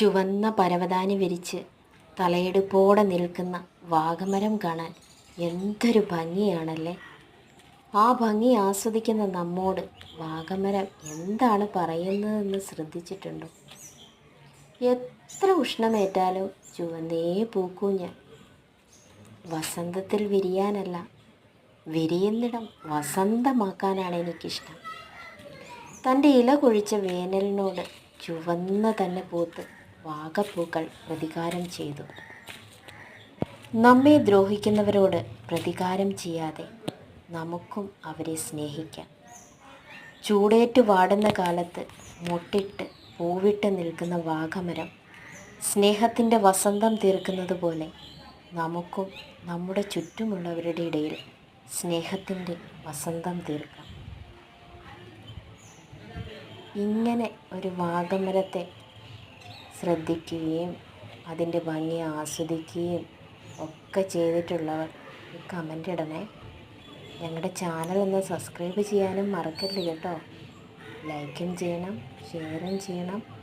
ചുവന്ന പരവതാനി വിരിച്ച് തലയെടുപ്പോടെ നിൽക്കുന്ന വാഗമരം കാണാൻ എന്തൊരു ഭംഗിയാണല്ലേ? ആ ഭംഗി ആസ്വദിക്കുന്ന നമ്മോട് വാഗമരം എന്താണ് പറയുന്നതെന്ന് ശ്രദ്ധിച്ചിട്ടുണ്ടോ? എത്ര ഉഷ്ണമേറ്റാലും ചുവന്നേ പൂക്കൂ ഞാൻ വസന്തത്തിൽ വിരിയാനല്ല വിരിയുന്നിടം വസന്തമാക്കാനാണ് എനിക്കിഷ്ടം. തന്റെ ഇല കൊഴിച്ച വേനലിനോട് ചുവന്ന തന്നെ പൂത്ത് വാഗപ്പൂക്കൾ പ്രതികാരം ചെയ്തു. നമ്മെ ദ്രോഹിക്കുന്നവരോട് പ്രതികാരം ചെയ്യാതെ നമുക്കും അവരെ സ്നേഹിക്കാം. ചൂടേറ്റു വാടുന്ന കാലത്ത് മുട്ടിട്ട് പൂവിട്ട് നിൽക്കുന്ന വാഗമരം സ്നേഹത്തിന്റെ വസന്തം തീർക്കുന്നത് പോലെ നമുക്കും നമ്മുടെ ചുറ്റുമുള്ളവരുടെ ഇടയിൽ സ്നേഹത്തിന്റെ വസന്തം തീർക്കാം. ഇങ്ങനെ ഒരു വാഗമരത്തെ ശ്രദ്ധിക്കുകയും അതിന്റെ ഭംഗി ആസ്വദിക്കുകയും ഒക്കെ ചെയ്തിട്ടുള്ളവർ കമന്റ് ഇടണേ. ഞങ്ങളുടെ ചാനൽ ഒന്ന് സബ്സ്ക്രൈബ് ചെയ്യാനും മറക്കരുത് കേട്ടോ. ലൈക്കും ചെയ്യണം ഷെയറും ചെയ്യണം.